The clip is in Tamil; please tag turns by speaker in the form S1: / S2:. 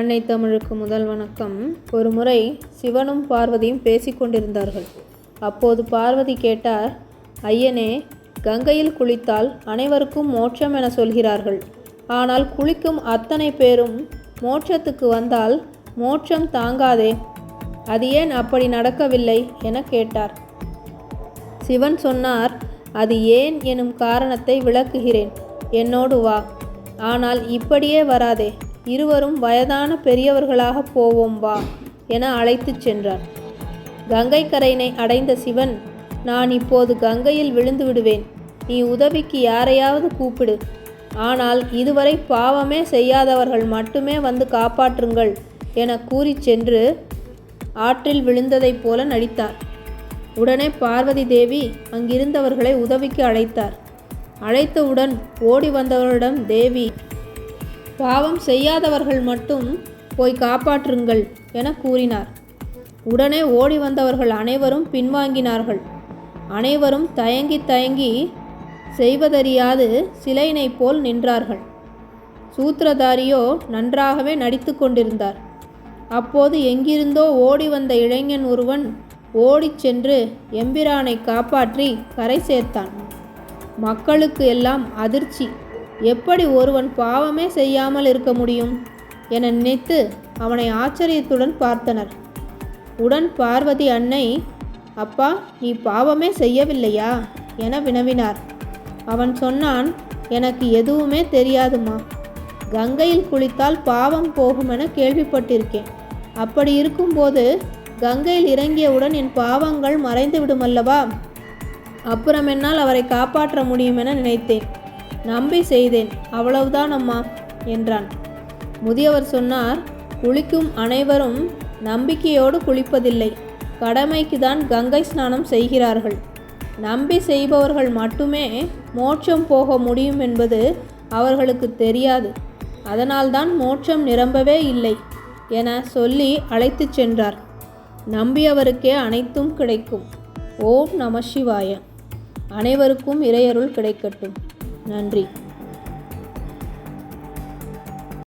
S1: அன்னை தமிழுக்கு முதல் வணக்கம். ஒரு முறை சிவனும் பார்வதியும் பேசிக்கொண்டிருந்தார்கள் அப்போது பார்வதி கேட்டார் ஐயனே கங்கையில் குளித்தால் அனைவருக்கும் மோட்சம் என சொல்கிறார்கள். ஆனால் குளிக்கும் அத்தனை பேரும் மோட்சத்துக்கு வந்தால் மோட்சம் தாங்காதே. அது ஏன் அப்படி நடக்கவில்லை? என கேட்டார். சிவன் சொன்னார் அது ஏன் எனும் காரணத்தை விளக்குகிறேன். என்னோடு வா. ஆனால் இப்படியே வராதே. இருவரும் வயதான பெரியவர்களாக போவோம் வா என அழைத்துச் சென்றார். கங்கை கரையினை அடைந்த சிவன் நான் இப்போது கங்கையில் விழுந்து விடுவேன். நீ உதவிக்கு யாரையாவது கூப்பிடு. ஆனால் இதுவரை பாவமே செய்யாதவர்கள் மட்டுமே வந்து காப்பாற்றுங்கள் என கூறிச் சென்று ஆற்றில் விழுந்ததைப் போல நடித்தார். உடனே பார்வதி தேவி அங்கிருந்தவர்களை உதவிக்கு அழைத்தார். அழைத்தவுடன் ஓடி வந்தவரிடம் தேவி பாவம் செய்யாதவர்கள் மட்டும் போய் காப்பாற்றுங்கள் என கூறினார். உடனே ஓடி வந்தவர்கள் அனைவரும் பின்வாங்கினார்கள். அனைவரும் தயங்கி தயங்கி செய்வதறியாது சிலையினைப் போல் நின்றார்கள். சூத்திரதாரியோ நன்றாகவே நடித்து கொண்டிருந்தார். அப்போது எங்கிருந்தோ ஓடி வந்த இளைஞன் ஒருவன் ஓடிச் சென்று எம்பிரானை காப்பாற்றி கரை சேர்த்தான். மக்களுக்கு எல்லாம் அதிர்ச்சி. எப்படி ஒருவன் பாவமே செய்யாமல் இருக்க முடியும்? என நினைத்து அவனை ஆச்சரியத்துடன் பார்த்தனர். உடன் பார்வதி அன்னை அப்பா நீ பாவமே செய்யவில்லையா என வினவினார். அவன் சொன்னான் எனக்கு எதுவுமே தெரியாதுமா கங்கையில் குளித்தால் பாவம் போகும் என கேள்விப்பட்டிருக்கேன். அப்படி இருக்கும்போது கங்கையில் இறங்கியவுடன் என் பாவங்கள் மறைந்து விடுமல்லவா? அப்புறம் என்னால் அவரை காப்பாற்ற முடியும் என நினைத்தேன். நம்பி செய்தேன் அவ்வளவுதான் அம்மா என்றான். முதியவர் சொன்னார் குளிக்கும் அனைவரும் நம்பிக்கையோடு குளிப்பதில்லை. கடமைக்கு தான் கங்கை ஸ்நானம் செய்கிறார்கள். நம்பி செய்பவர்கள் மட்டுமே மோட்சம் போக முடியும் என்பது அவர்களுக்கு தெரியாது. அதனால்தான் மோட்சம் நிரம்பவே இல்லை என சொல்லி அழைத்துச் சென்றார். நம்பியவருக்கே அனைத்தும் கிடைக்கும். ஓம் நம சிவாய. அனைவருக்கும் இறையருள் கிடைக்கட்டும். நன்றி.